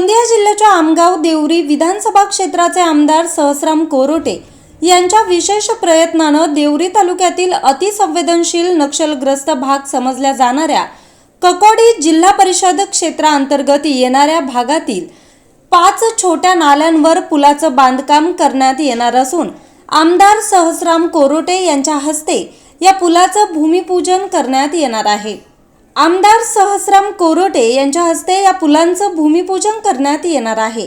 गोंदिया जिल्ह्याच्या आमगाव देवरी विधानसभा क्षेत्राचे आमदार सहस्राम कोरोटे यांच्या विशेष प्रयत्नानं देवरी तालुक्यातील अतिसंवेदनशील नक्षलग्रस्त भाग समजल्या जाणाऱ्या ककोडी जिल्हा परिषद क्षेत्राअंतर्गत येणाऱ्या भागातील पाच छोट्या नाल्यांवर पुलाचं बांधकाम करण्यात येणार असून आमदार सहस्राम कोरोटे यांच्या हस्ते या पुलाचं भूमिपूजन करण्यात येणार आहे. आमदार सहस्राम कोरोटे यांच्या हस्ते या पुलांचं भूमिपूजन करण्यात येणार आहे.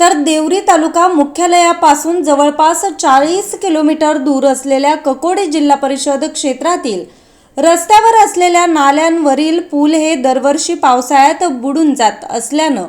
तर देवरी तालुका मुख्यालयापासून जवळपास चाळीस किलोमीटर दूर असलेल्या ककोडे जिल्हा परिषद क्षेत्रातील रस्त्यावर असलेल्या नाल्यांवरील पूल हे दरवर्षी पावसाळ्यात बुडून जात असल्यानं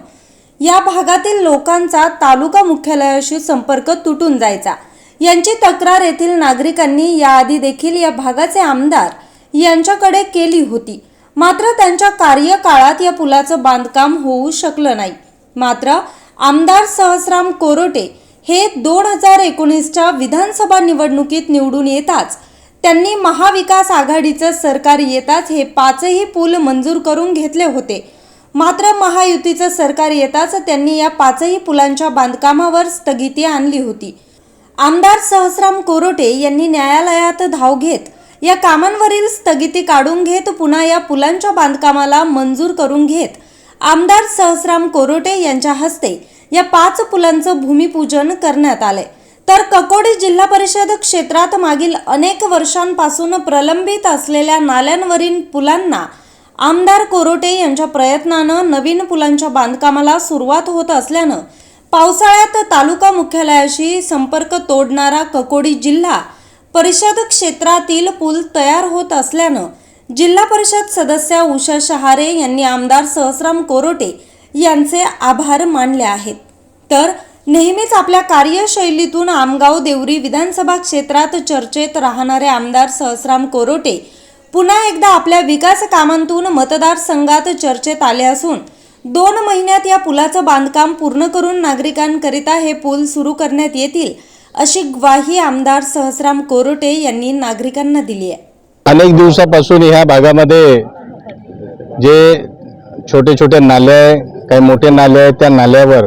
या भागातील लोकांचा तालुका मुख्यालयाशी संपर्क तुटून जायचा. यांची तक्रार येथील नागरिकांनी याआधी देखील या भागाचे आमदार यांच्याकडे केली होती. मात्र त्यांच्या कार्यकाळात या पुलाचं बांधकाम होऊ शकलं नाही. मात्र आमदार सहस्राम कोरोटे हे दोन हजार एकोणीसच्या विधानसभा निवडणुकीत निवडून येताच त्यांनी महाविकास आघाडीचं सरकार येताच हे पाचही पूल मंजूर करून घेतले होते. मात्र महायुतीचं सरकार येताच त्यांनी या पाचही पुलांच्या बांधकामावर स्थगिती आणली होती. आमदार सहस्राम कोरोटे यांनी न्यायालयात धाव घेत या कामांवरील स्थगिती काढून घेत पुन्हा या पुलांच्या बांधकामाला मंजूर करून घेत आमदार सहस्राम कोरोटे यांच्या हस्ते या पाच पुलांचं भूमिपूजन करण्यात आले तर ककोडी जिल्हा परिषद क्षेत्रात मागील अनेक वर्षांपासून प्रलंबित असलेल्या नाल्यांवरील पुलांना आमदार कोरोटे यांच्या प्रयत्नानं नवीन पुलांच्या बांधकामाला सुरुवात होत असल्यानं पावसाळ्यात तालुका मुख्यालयाशी संपर्क तोडणारा ककोडी जिल्हा परिषद क्षेत्रातील पूल तयार होत असल्यानं जिल्हा परिषद सदस्या उषा शहारे यांनी आमदार सहस्राम कोरोटे यांचे आभार मानले आहेत. तर नेहमीच आपल्या कार्यशैलीतून आमगाव देवरी विधानसभा क्षेत्रात चर्चेत राहणारे आमदार सहस्राम कोरोटे पुन्हा एकदा आपल्या विकास कामांतून मतदारसंघात चर्चेत आले असून दोन महिन्यात या पुलाचं बांधकाम पूर्ण करून नागरिकांकरिता हे पूल सुरू करण्यात येतील अशी ग्वाही आमदार सहस्राम कोरोटे यांनी नागरिकांना दिली आहे. अनेक दिवसापासून ह्या भागामध्ये जे छोटे छोटे नाले आहे काही मोठे नाले आहेत त्या नाल्यावर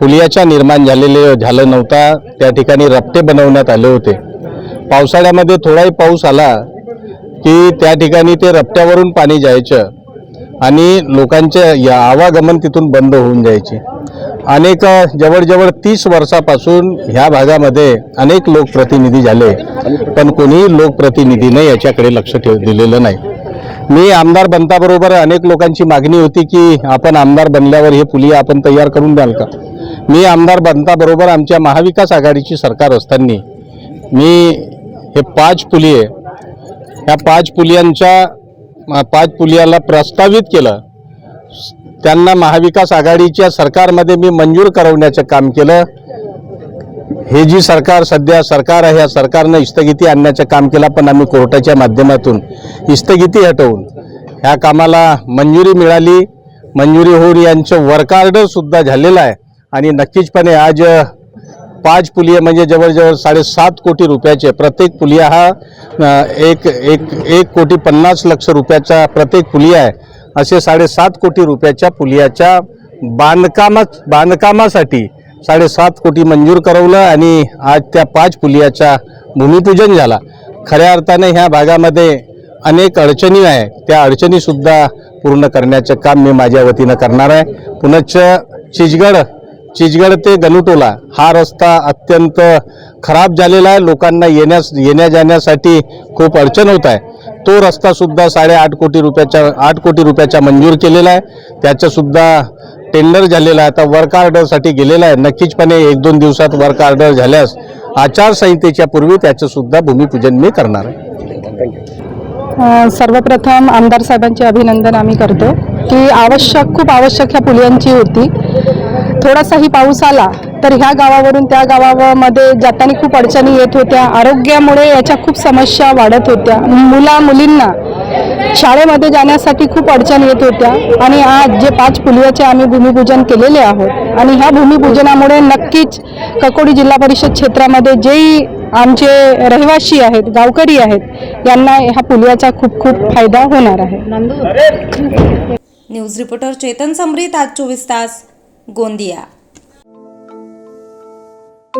पुलियाच्या निर्माण झालेले झालं नव्हता. त्या ठिकाणी रप्ते बनवण्यात आले होते. पावसाळ्यामध्ये थोडाही पाऊस आला की त्या ठिकाणी ते रप्त्यावरून पाणी जायचं आणि लोकांचे या आवागमन तिथून बंद होऊन जायचे. अनेक जवळजवळ तीस वर्षापासून ह्या भागामध्ये अनेक लोकप्रतिनिधी झाले पण कोणीही लोकप्रतिनिधीने याच्याकडे लक्ष ठेव दिलेलं नाही. मी आमदार बनताबरोबर अनेक लोकांची मागणी होती की आपण आमदार बनल्यावर हे पुलिया आपण तयार करून द्याल का? मी आमदार बनताबरोबर आमच्या महाविकास आघाडीची सरकार असताना मी हे पाच पुलिये ह्या पाच पुलियांच्या पाच पुलियाला प्रस्तावित केलं. त्यांना महाविकास आघाडीच्या सरकारमध्ये मी मंजूर करवण्याचं काम केलं. हे जी सरकार सध्या सरकार आहे या सरकारनं स्थगिती आणण्याचं काम केलं पण आम्ही कोर्टाच्या माध्यमातून स्थगिती हटवून ह्या कामाला मंजुरी मिळाली. मंजुरी होऊन यांचं वर्कआर्डरसुद्धा झालेलं आहे. आणि नक्कीचपणे आज पाच पुलिया म्हणजे जवळजवळ साडेसात कोटी रुपयाचे प्रत्येक पुलिया हा एक एक एक कोटी पन्नास लक्ष रुपयाचा प्रत्येक पुलिया आहे. असे साडेसात कोटी रुपयाच्या पुलियाच्या बांधकामात बांधकामासाठी साडेसात कोटी मंजूर करवलं आणि आज त्या पाच पुलियाचा भूमिपूजन झाला. खऱ्या अर्थाने ह्या भागामध्ये अनेक अडचणी आहे त्या अडचणीसुद्धा पूर्ण करण्याचं काम मी माझ्या वतीनं करणार आहे. पुनश्च चिचगड चिचगड ते गनुटोला हा रस्ता अत्यंत खराब झालेला आहे. लोकांना येण्यास येण्या जाण्यासाठी खूप अडचण होत आहे. तो रस्ता सुद्धा साडेआठ कोटी रुपयाच्या आठ कोटी रुपयाचा मंजूर केलेला आहे. त्याचंसुद्धा टेंडर झालेलं आहे. आता वर्क ऑर्डरसाठी गेलेला आहे. नक्कीचपणे एक दोन दिवसात वर्क ऑर्डर झाल्यास आचारसंहितेच्या पूर्वी त्याचंसुद्धा भूमिपूजन मी करणार आहे. सर्वप्रथम आमदार साहेबांचे अभिनंदन आम्ही करतो की आवश्यक खूप आवश्यक ह्या पुलियांची होती. थोडासाही पाऊस आला तर ह्या गावावरून त्या गावामध्ये जाताना खूप अडचणी येत होत्या. आरोग्यामुळे याच्या खूप समस्या वाढत होत्या. मुला मुलींना शाळेमध्ये जाण्यासाठी खूप अडचणी येत होत्या. आणि आज जे पाच पुलियाचे आम्ही भूमिपूजन केलेले आहोत आणि ह्या भूमिपूजनामुळे नक्कीच ककोडी जिल्हा परिषद क्षेत्रामध्ये जेही आमचे रहिवासी आहेत गावकरी आहेत यांना ह्या पुलियाचा खूप खूप फायदा होणार आहे. न्यूज रिपोर्टर चेतन समरीत आज चोवीस तास गोंदिया.